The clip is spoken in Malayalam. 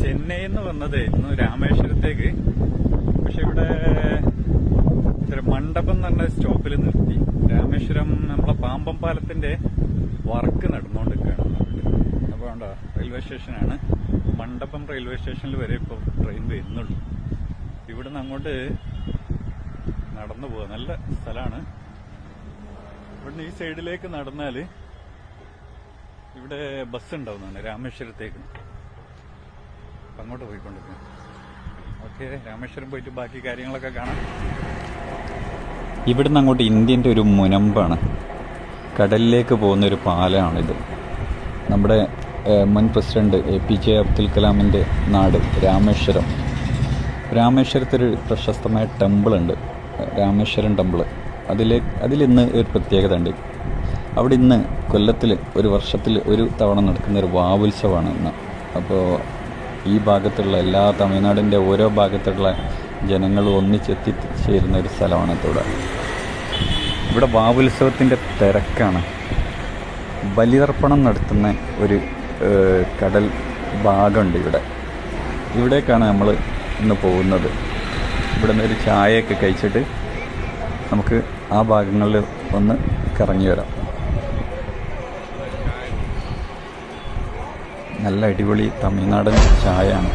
ചെന്നൈ എന്ന് പറഞ്ഞത് ഇന്ന് രാമേശ്വരത്തേക്ക്. പക്ഷെ ഇവിടെ മണ്ഡപം എന്ന് പറഞ്ഞ സ്റ്റോപ്പിൽ നിർത്തി. രാമേശ്വരം നമ്മളെ പാമ്പം പാലത്തിന്റെ വർക്ക് നടന്നുകൊണ്ടിരിക്കുകയാണ്. അപ്പോൾ വേണ്ട റെയിൽവേ സ്റ്റേഷനാണ് മണ്ഡപം റെയിൽവേ സ്റ്റേഷനിൽ വരെ ഇപ്പോൾ ട്രെയിൻ വരുന്നുള്ളൂ. ഇവിടുന്ന് അങ്ങോട്ട് നടന്നു പോവാ. നല്ല സ്ഥലമാണ്. ഇവിടുന്ന് ഈ സൈഡിലേക്ക് നടന്നാൽ ഇവിടെ ബസ് ഉണ്ടാവുന്നതാണ് രാമേശ്വരത്തേക്ക്. അപ്പൊ അങ്ങോട്ട് പോയിക്കൊണ്ടിരിക്കും ഓക്കെ രാമേശ്വരം പോയിട്ട് ബാക്കി കാര്യങ്ങളൊക്കെ കാണാം. ഇവിടുന്ന് അങ്ങോട്ട് ഇന്ത്യന്റെ ഒരു മുനമ്പാണ്. കടലിലേക്ക് പോകുന്ന ഒരു പാലമാണിത്. നമ്മുടെ മുൻ president A P J Abdul കലാമിന്റെ നാട് രാമേശ്വരം. രാമേശ്വരത്തൊരു പ്രശസ്തമായ ടെമ്പിൾ ഉണ്ട് രാമേശ്വരം ടെമ്പിൾ അതിലെ അതിലിന്ന് ഒരു പ്രത്യേകത ഉണ്ട് അവിടെ ഇന്ന് കൊല്ലത്തിൽ ഒരു വർഷത്തിൽ ഒരു തവണ നടക്കുന്ന ഒരു വാവുത്സവമാണ് ഇന്ന്. അപ്പോൾ ഈ ഭാഗത്തുള്ള എല്ലാ തമിഴ്നാടിന്റെ ഓരോ ഭാഗത്തുള്ള ജനങ്ങൾ ഒന്നിച്ചെത്തിച്ചേരുന്ന ഒരു സ്ഥലമാണ് ഇവിടെ ഇവിടെ വാവുത്സവത്തിന്റെ തിരക്കാണ്. ബലിതർപ്പണം നടത്തുന്ന ഒരു കടൽ ഭാഗമുണ്ട് ഇവിടെ. ഇവിടേക്കാണ് നമ്മൾ ഇന്ന് പോകുന്നത്. ഇവിടെ നിന്ന് ഒരു ചായയൊക്കെ കഴിച്ചിട്ട് നമുക്ക് ആ ഭാഗങ്ങളിൽ ഒന്ന് കറങ്ങി വരാം. നല്ല അടിപൊളി തമിഴ്നാടൻ ചായയാണ്.